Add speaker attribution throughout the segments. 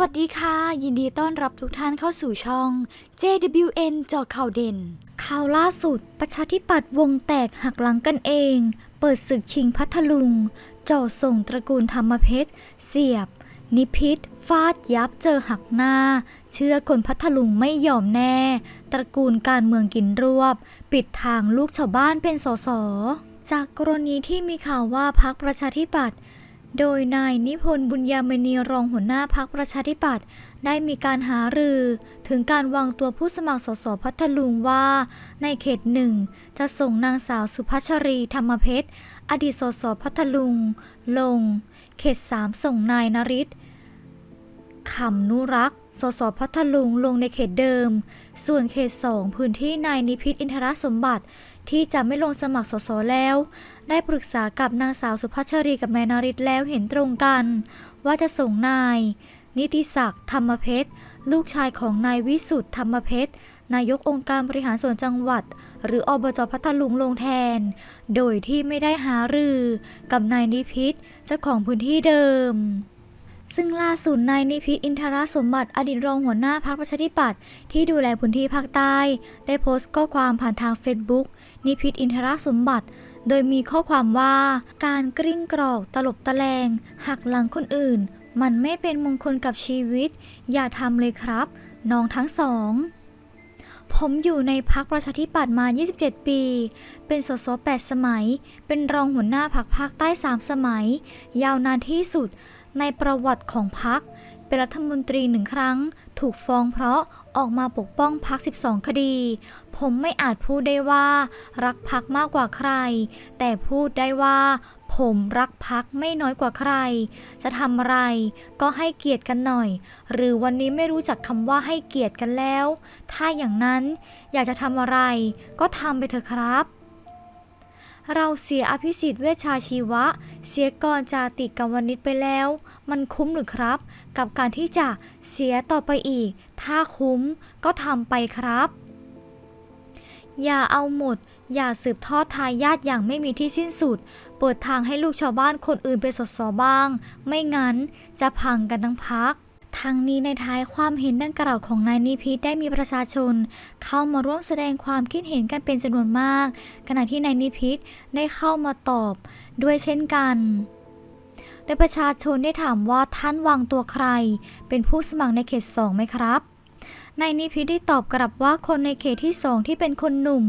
Speaker 1: วัสดีค่ะ ยินดีต้อนรับทุกท่านเข้าสู่ช่อง JWN จอข่าวเด่น ข่าวล่าสุด ประชาธิปัตย์วงแตกหักหลังกันเอง เปิดศึกชิงพัทลุงจ่อส่งตระกูลธรรมเพชร เสียบ นิพิษฟาดยับเจอหักหน้า เชื่อคนพัทลุงไม่ยอมแน่ ตระกูลการเมืองกินรวบ ปิดทางลูกชาวบ้านเป็นสสจากกรณีที่มีข่าวว่าพักประชาธิปัตย์ โดยนายนิพนธ์บุญยามณีรองหัวหน้าพักประชาธิปัตย์ได้มีการหารือ ถึงการวางตัวผู้สมัครสสพัทลุงว่า ในเขตหนึ่งจะส่งนางสาวสุพัชรีธรรมเพชรอดีตสสพัทลุง ลง เขตสามส่งนายนริศขำนุรักษ์ สสพัทลุงลงในเขตเดิม ส่วนเขตสองพื้นที่นายนิพิษอินทรสมบัติ ที่จะไม่ลงสมัครสสแล้ว ได้ปรึกษากับนางสาวสุภัชรีกับนายนาริศแล้วเห็นตรงกัน ว่าจะส่งนาย นิติศักดิ์ธรรมเพชรลูกชายของนายวิสุทธ์ธรรมเพชรนายกองค์การบริหารส่วนจังหวัด หรืออบจพัทลุงลงแทน โดยที่ไม่ได้หารือ กับนายนิพิษเจ้าของพื้นที่เดิม ซึ่งล่าสุดนายนิพิษอินทรสมบัติอดีตรองหัวหน้าพรรคประชาธิปัตย์ที่ดูแลพื้นที่ภาคใต้ ได้โพสต์ข้อความผ่านทางเฟซบุ๊กนิพิษอินทรสมบัติ โดยมีข้อความว่า การกริ้งกรอกตลบตะแลงหักหลังคนอื่น มันไม่เป็นมงคลกับชีวิต อย่าทำเลยครับ น้องทั้งสองผมอยู่ในพักประชาธิปัตย์มา 27 ปี เป็นสส8สมัย เป็นรองหัวหน้าพักภาคใต้ 3 สมัย ยาวนานที่สุด ในประวัติของพักเป็นรัฐมนตรีหนึ่งครั้ง ถูกฟ้องเพราะออกมาปกป้องพัก12 คดี ผมไม่อาจพูดได้ว่า รักพักมากกว่าใคร แต่พูดได้ว่า ผมรักพักไม่น้อยกว่าใคร จะทำอะไร ก็ให้เกียรติกันหน่อย หรือวันนี้ไม่รู้จักคำว่าให้เกียรติกันแล้ว ถ้าอย่างนั้นอยากจะทำอะไร ก็ทำไปเถอะครับ เราเสียอภิสิทธิ์เวชชาชีวะ เสียกรจาติกาวนิชไปแล้ว มันคุ้มหรือครับ กับการที่จะเสียต่อไปอีก ถ้าคุ้มก็ทำไปครับ อย่าเอาหมด อย่าสืบทอดทายาทอย่างไม่มีที่สิ้นสุด เปิดทางให้ลูกชาวบ้านคนอื่นไปสดสอบ้าง ไม่งั้นจะพังกันทั้งพัก ทั้งนี้ในท้ายความเห็นดังกล่าวของนายนิพิษได้มีประชาชน เข้ามาร่วมแสดงความคิดเห็นกันเป็นจำนวนมาก ขณะที่นายนิพิษได้เข้ามาตอบด้วยเช่นกันโดยประชาชนได้ถามว่าท่านวางตัวใคร เป็นผู้สมัครในเขตสองไหมครับ นายนิพิษได้ตอบกลับว่าคนในเขตที่สองที่เป็นคนหนุ่ม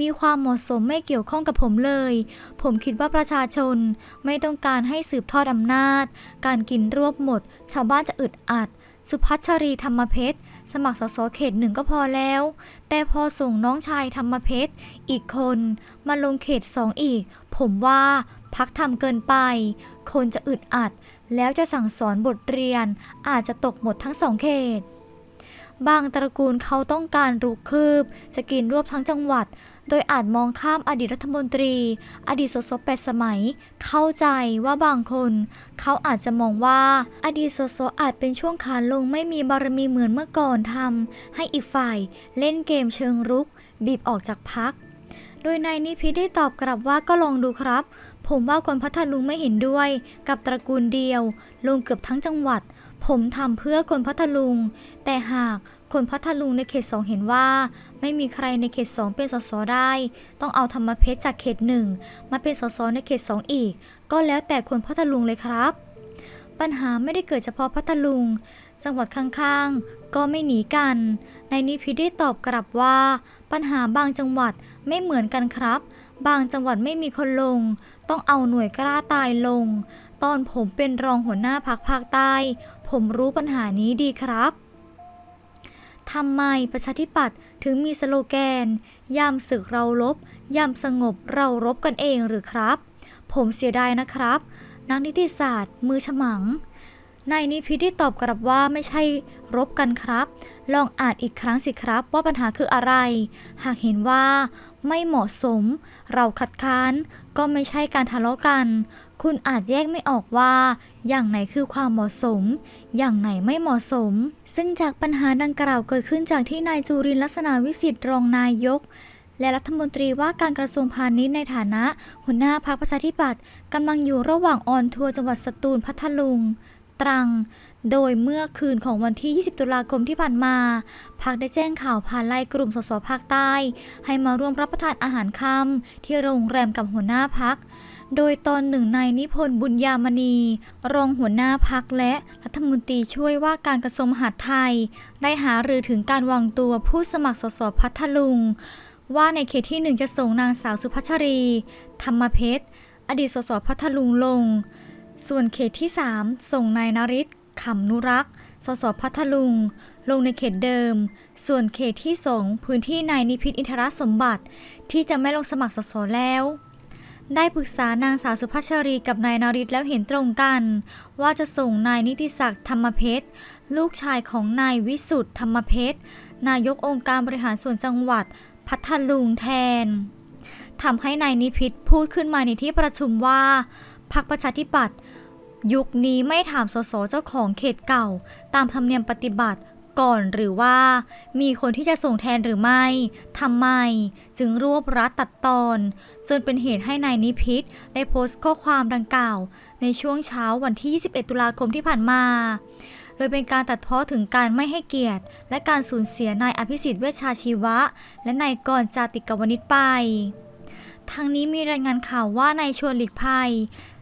Speaker 1: มีความเหมาะสมไม่เกี่ยวข้องกับผมเลย ผมคิดว่าประชาชนไม่ต้องการให้สืบทอดอำนาจ การกินรวบหมด ชาวบ้านจะอึดอัด สุพัชรีธรรมเพชรสมัครสสเขตหนึ่งก็พอแล้ว แต่พอส่งน้องชายธรรมเพชรอีกคนมาลงเขตสองอีก ผมว่าพักทำเกินไป คนจะอึดอัด แล้วจะสั่งสอนบทเรียนอาจจะตกหมดทั้งสองเขต บางตระกูลเขาต้องการรุกคืบ จะกินรวบทั้งจังหวัด โดยอาจมองข้ามอดีตรัฐมนตรี อดีตสสแปดสมัย เข้าใจว่าบางคน เขาอาจจะมองว่า อดีตสสอาจเป็นช่วงขาลงไม่มีบารมีเหมือนเมื่อก่อนทำให้อีกฝ่ายเล่นเกมเชิงรุก บีบออกจากพัก โดยนายนิพิษได้ตอบกลับว่าก็ลองดูครับ ผมว่าคนพัทลุงไม่เห็นด้วย กับตระกูลเดียว ลงเกือบทั้งจังหวัด ผมทำเพื่อคนพัทลุง แต่หากคนพัทลุงในเขตสองเห็นว่า ไม่มีใครในเขตสองเป็นสสได้ ต้องเอาธรรมเพชรจากเขตหนึ่งมาเป็นสสในเขตสองอีก ก็แล้วแต่คนพัทลุงเลยครับ ปัญหาไม่ได้เกิดเฉพาะพัทลุง จังหวัดข้างๆ ก็ไม่หนีกันนายนิพิได้ตอบกลับว่า ปัญหาบางจังหวัดไม่เหมือนกันครับ บางจังหวัดไม่มีคนลง ต้องเอาหน่วยกล้าตายลง ตอนผมเป็นรองหัวหน้าพักภาคใต้ ผมรู้ปัญหานี้ดีครับทำไมประชาธิปัตย์ถึงมีสโลแกน ยามศึกเราลบ ยามสงบเรารบกันเองหรือครับ ผมเสียดายนะครับ นักนิติศาสตร์ มือฉมังนายนิพิษได้ตอบกลับว่าไม่ใช่รบกันครับ ลองอ่านอีกครั้งสิครับว่าปัญหาคืออะไร หากเห็นว่า ไม่เหมาะสม เราคัดค้าน ก็ไม่ใช่การทะเลาะกัน คุณอาจแยกไม่ออกว่า อย่างไหนคือความเหมาะสม อย่างไหนไม่เหมาะสม ซึ่งจากปัญหาดังกล่าวเกิดขึ้นจากที่นายจุรินลักษณะวิสิทธิ์รองนายกและรัฐมนตรีว่าการกระทรวงพาณิชย์ในฐานะ หัวหน้าพรรคประชาธิปัตย์กำลังอยู่ระหว่างออนทัวร์จังหวัดสตูลพัทลุง ตรัง โดยเมื่อคืนของวันที่ 20 ตุลาคมที่ผ่านมา พักได้แจ้งข่าวผ่านไลน์กลุ่มสสภาคใต้ ให้มาร่วมรับประทานอาหารค่ำที่โรงแรมกับหัวหน้าพัก โดยตอนหนึ่งนายนิพนธ์บุญยามณี รองหัวหน้าพักและรัฐมนตรีช่วยว่าการกระทรวงมหาดไทย ได้หารือถึงการวางตัวผู้สมัครสสพัทลุง ว่าในเขตที่หนึ่งจะส่งนางสาวสุพัชรี ธรรมเพชรอดีตสสพัทลุงลง ส่วนเขตที่ 3 ส่งนายนริศขำนุรักษ์ สสพัทลุง ลงในเขตเดิม ส่วนเขตที่สองพื้นที่นายนิพิษอินทรสมบัติ ที่จะไม่ลงสมัครสสแล้ว ได้ปรึกษานางสาวสุภาชรีกับนายนาริศแล้วเห็นตรงกัน ว่าจะส่งนายนิติศักดิ์ธรรมเพชร ลูกชายของนายวิสุทธ์ธรรมเพชร นายกองค์การบริหารส่วนจังหวัด พัทลุงแทนทำให้นายนิพิษพูดขึ้นมาในที่ประชุมว่า พรรคประชาธิปัตย์ยุคนี้ไม่ถามสสเจ้าของเขตเก่า ตามธรรมเนียมปฏิบัติก่อนหรือว่า มีคนที่จะส่งแทนหรือไม่ทำไม จึงรวบรัดตัดตอน จนเป็นเหตุให้นายนิพิษได้โพสต์ข้อความดังกล่าว ในช่วงเช้าวันที่ 21 ตุลาคมที่ผ่านมา โดยเป็นการตัดเพ้อถึงการไม่ให้เกียรติ และการสูญเสียนายอภิสิทธิ์เวชชาชีวะ และนายกรจาติกวณิชไปทางนี้มีรายงานข่าวว่านายชวนหลีกภัย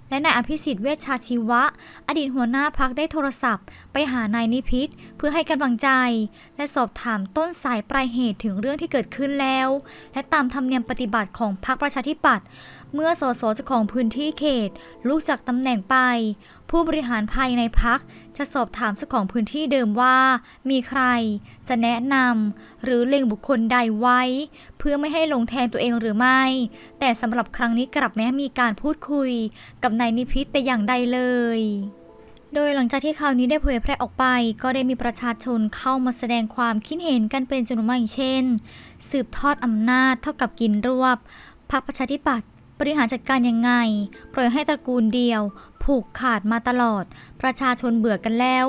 Speaker 1: และนายอภิสิทธิ์เวชชาชีวะ อดีตหัวหน้าพักได้โทรศัพท์ ไปหานายนิพิษเพื่อให้กำลังใจ และสอบถามต้นสายปลายเหตุถึงเรื่องที่เกิดขึ้นแล้ว และตามธรรมเนียมปฏิบัติของพรรคประชาธิปัตย์เมื่อสสเจ้าของพื้นที่เขตลุกจากตำแหน่งไป ผู้บริหารภายในพักจะสอบถามเจ้าของพื้นที่เดิมว่า มีใครจะแนะนำหรือเล็งบุคคลใดไว้ เพื่อไม่ให้ลงแทนตัวเองหรือไม่ แต่สำหรับครั้งนี้กลับแม้มีการพูดคุยกับนายนิพิษแต่อย่างใดเลยโดยหลังจากที่ข่าวนี้ได้เผยแพร่ออกไป ก็ได้มีประชาชนเข้ามาแสดงความคิดเห็นกันเป็นจำนวนมากเช่น สืบทอดอำนาจเท่ากับกินรวบพรรคประชาธิปัตย์ บริหารจัดการยังไง ปล่อยให้ตระกูลเดียว ผูกขาดมาตลอด ประชาชนเบื่อกันแล้ว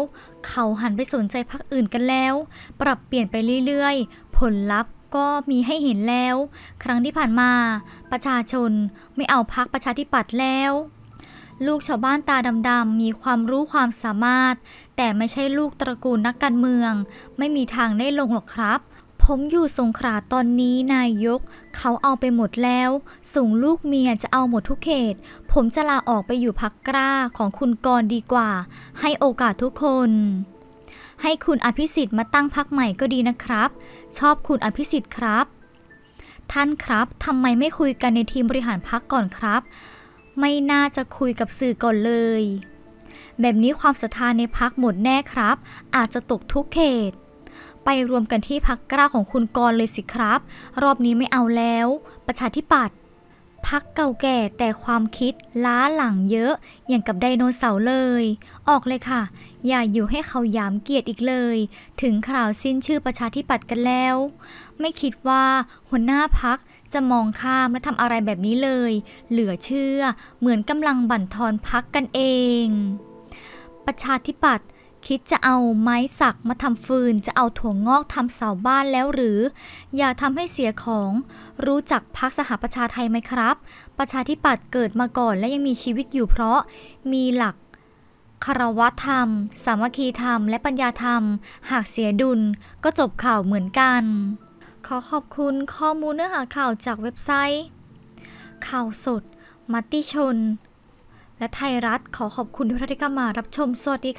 Speaker 1: เขาหันไปสนใจพรรคอื่นกันแล้ว ปรับเปลี่ยนไปเรื่อยๆ ผลลัพธ์ก็มีให้เห็นแล้ว ครั้งที่ผ่านมา ประชาชนไม่เอาพรรคประชาธิปัตย์แล้ว ลูกชาวบ้านตาดำๆมีความรู้ความสามารถ แต่ไม่ใช่ลูกตระกูลนักการเมือง ไม่มีทางได้ลงหรอกครับ ผมอยู่สงขลาตอนนี้นายก เขาเอาไปหมดแล้ว ส่งลูกเมียจะเอาหมดทุกเขต ผมจะลาออกไปอยู่พักกล้าของคุณกรดีกว่า ให้โอกาสทุกคน ให้คุณอภิสิทธิ์มาตั้งพักใหม่ก็ดีนะครับ ชอบคุณอภิสิทธิ์ครับ ท่านครับทำไมไม่คุยกันในทีมบริหารพักก่อนครับ ไม่น่าจะคุยกับสื่อก่อนเลย แบบนี้ความศรัทธาในพักหมดแน่ครับ อาจจะตกทุกเขต ไปรวมกันที่พักกล้าของคุณกรเลยสิครับ รอบนี้ไม่เอาแล้ว ประชาธิปัตย์พักเก่าแก่แต่ความคิดล้าหลังเยอะ อย่างกับไดโนเสาร์เลย ออกเลยค่ะ อย่าอยู่ให้เขายามเกียรติอีกเลย ถึงข่าวสิ้นชื่อประชาธิปัตย์กันแล้ว ไม่คิดว่าหัวหน้าพักจะมองข้ามและทำอะไรแบบนี้เลย เหลือเชื่อ เหมือนกำลังบั่นทอนพักกันเอง ประชาธิปัตย์ คิดจะเอาไม้สักมาทำฟืน จะเอาถั่วงอกทำเสาบ้านแล้วหรือ อย่าทำให้เสียของ รู้จักพักสหประชาไทยไหมครับ ประชาธิปัตย์เกิดมาก่อนและยังมีชีวิตอยู่เพราะมีหลักคารวะธรรม สามัคคีธรรม และปัญญาธรรม หากเสียดุลก็จบข่าวเหมือนกัน ขอขอบคุณข้อมูลเนื้อหาข่าวจากเว็บไซต์ ข่าวสด มัตติชน และไทยรัฐขอขอบคุณทุกท่านที่เข้ามารับชม สวัสดีค่ะ